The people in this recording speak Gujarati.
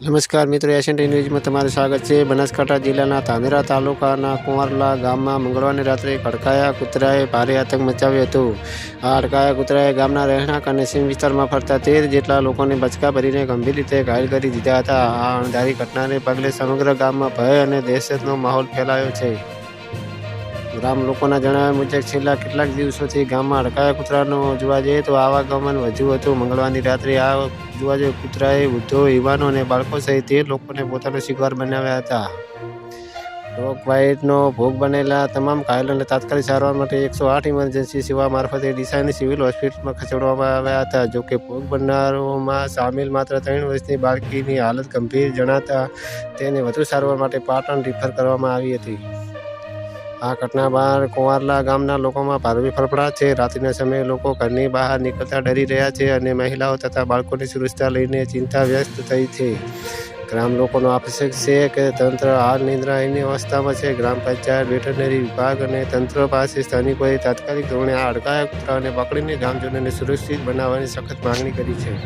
નમસ્કાર મિત્રો, એશિયન ન્યૂઝમાં તમારું સ્વાગત છે. બનાસકાંઠા જિલ્લાના ધાનેરા તાલુકાના કુંવરલા ગામમાં મંગળવારની રાત્રે ખડકાયા કૂતરાએ ભારે આતંક મચાવ્યો હતો. આ અડકાયા કૂતરાએ ગામના રહેણાંક અને સીમ વિસ્તારમાં ફરતા તેર જેટલા લોકોને બચકા ભરીને ગંભીર રીતે ઘાયલ કરી દીધા હતા. આ અણધારી ઘટનાને પગલે સમગ્ર ગામમાં ભય અને દહેશતનો માહોલ ફેલાયો છે. ગ્રામ લોકોના જણાવ્યા મુજબ છેલ્લા કેટલાક દિવસોથી ગામમાં અડકાયા કૂતરાનો જોવા જઈએ તો આવાગમન વધુ હતું. મંગળવારની રાત્રે આ જોવા જઈએ કૂતરાએ વૃદ્ધો, યુવાનો અને બાળકો સહિત લોકોને પોતાનો શિકાર બનાવ્યા હતા. રોગ વાઇટનો ભોગ બનેલા તમામ ઘાયલોને તાત્કાલિક સારવાર માટે એકસો આઠ ઇમરજન્સી સેવા મારફતે ડીસાની સિવિલ હોસ્પિટલમાં ખસેડવામાં આવ્યા હતા. જોકે ભોગ બનનારોમાં સામેલ માત્ર ત્રણ વર્ષની બાળકીની હાલત ગંભીર જણાતા તેને વધુ સારવાર માટે પાટણ રિફર કરવામાં આવી હતી. આ ઘટના બહાર કુંવારલા ગામના લોકોમાં ભારે ફફડાટ છે. રાત્રિના સમયે લોકો ઘરની બહાર નીકળતા ડરી રહ્યા છે અને મહિલાઓ તથા બાળકોની સુરક્ષા લઈને ચિંતા વ્યસ્ત થઈ છે. ગ્રામ લોકોનો આક્ષેપ છે કે તંત્ર હાલ નિંદ્રાહીની અવસ્થામાં છે. ગ્રામ પંચાયત, વેટરનરી વિભાગ અને તંત્ર પાસે સ્થાનિકોએ તાત્કાલિક ધોરણે આ અડકાયા કૂતરાઓને પકડીને ગામજનોને સુરક્ષિત બનાવવાની સખત માંગણી કરી છે.